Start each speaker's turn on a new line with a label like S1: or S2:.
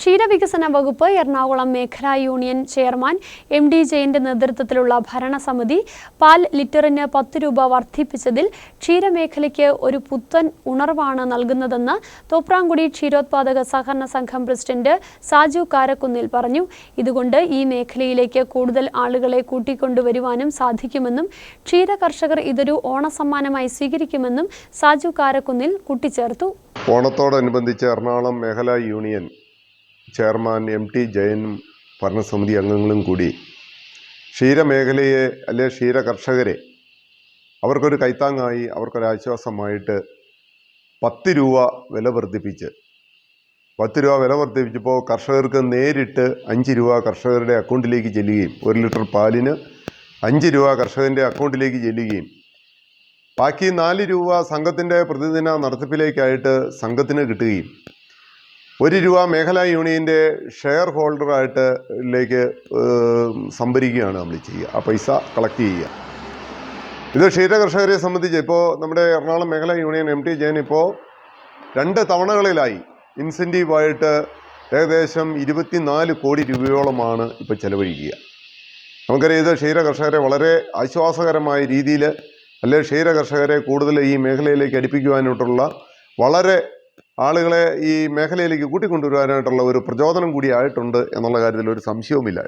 S1: ക്ഷീരവികസന വകുപ്പ് എറണാകുളം മേഖലാ യൂണിയൻ ചെയർമാൻ എം ഡി ജയന്റെ നേതൃത്വത്തിലുള്ള ഭരണസമിതി പാൽ ലിറ്ററിന് പത്ത് രൂപ വർദ്ധിപ്പിച്ചതിൽ ക്ഷീരമേഖലയ്ക്ക് ഒരു പുത്തൻ ഉണർവാണ് നൽകുന്നതെന്ന് തോപ്രാംകുടി ക്ഷീരോത്പാദക സഹകരണ സംഘം പ്രസിഡന്റ് സാജു കാരക്കുന്നിൽ പറഞ്ഞു. ഇതുകൊണ്ട് ഈ മേഖലയിലേക്ക് കൂടുതൽ ആളുകളെ കൂട്ടിക്കൊണ്ടുവരുവാനും സാധിക്കുമെന്നും ക്ഷീര കർഷകർ ഇതൊരു ഓണസമ്മാനമായി സ്വീകരിക്കുമെന്നും സാജു കാരക്കുന്നിൽ കൂട്ടിച്ചേർത്തു.
S2: ഓണത്തോടനുബന്ധിച്ച് എറണാകുളം മേഖലാ യൂണിയൻ ചെയർമാൻ എം ടി ജയനും ഭരണസമിതി അംഗങ്ങളും കൂടി ക്ഷീരമേഖലയെ അല്ലെ ക്ഷീര കർഷകരെ അവർക്കൊരു കൈത്താങ്ങായി അവർക്കൊരാശ്വാസമായിട്ട് പത്ത് രൂപ വില വർദ്ധിപ്പിച്ച്. പത്ത് രൂപ വില വർദ്ധിപ്പിച്ചപ്പോൾ കർഷകർക്ക് നേരിട്ട് അഞ്ച് രൂപ കർഷകരുടെ അക്കൗണ്ടിലേക്ക് ചെല്ലുകയും ഒരു ലിറ്റർ പാലിന് അഞ്ച് രൂപ കർഷകന്റെ അക്കൗണ്ടിലേക്ക് ചെല്ലുകയും. ബാക്കി നാല് രൂപ സംഘത്തിന്റെ പ്രതിദിന നടത്തിപ്പിലേക്കായിട്ട് സംഘത്തിന് കിട്ടുകയും. ഒരു രൂപ മേഖലാ യൂണിയന്റെ ഷെയർ ഹോൾഡറായിട്ട് ലേക്ക് സംഭരിക്കുകയാണ് നമ്മൾ ചെയ്യുക. ആ പൈസ കളക്ട് ചെയ്യുക. ഇത് ക്ഷീര കർഷകരെ സംബന്ധിച്ച് ഇപ്പോൾ നമ്മുടെ എറണാകുളം മേഖലാ യൂണിയൻ എം ടി ജയൻ ഇപ്പോൾ രണ്ട് തവണകളിലായി ഇൻസെന്റീവായിട്ട് ഏകദേശം ഇരുപത്തിനാല് കോടി രൂപയോളമാണ് ഇപ്പോൾ ചെലവഴിക്കുക. നമുക്കറിയാം ഇത് ക്ഷീര കർഷകരെ വളരെ ആശ്വാസകരമായ രീതിയിൽ അല്ലെ ക്ഷീര കർഷകരെ കൂടുതൽ ഈ മേഖലയിലേക്ക് അടുപ്പിക്കുവാനായിട്ടുള്ള വളരെ ആളുകളെ ഈ മേഖലയിലേക്ക് കൂട്ടിക്കൊണ്ടുവരാനായിട്ടുള്ള ഒരു പ്രചോദനം കൂടിയായിട്ടുണ്ട് എന്നുള്ള കാര്യത്തിൽ ഒരു സംശയവുമില്ല.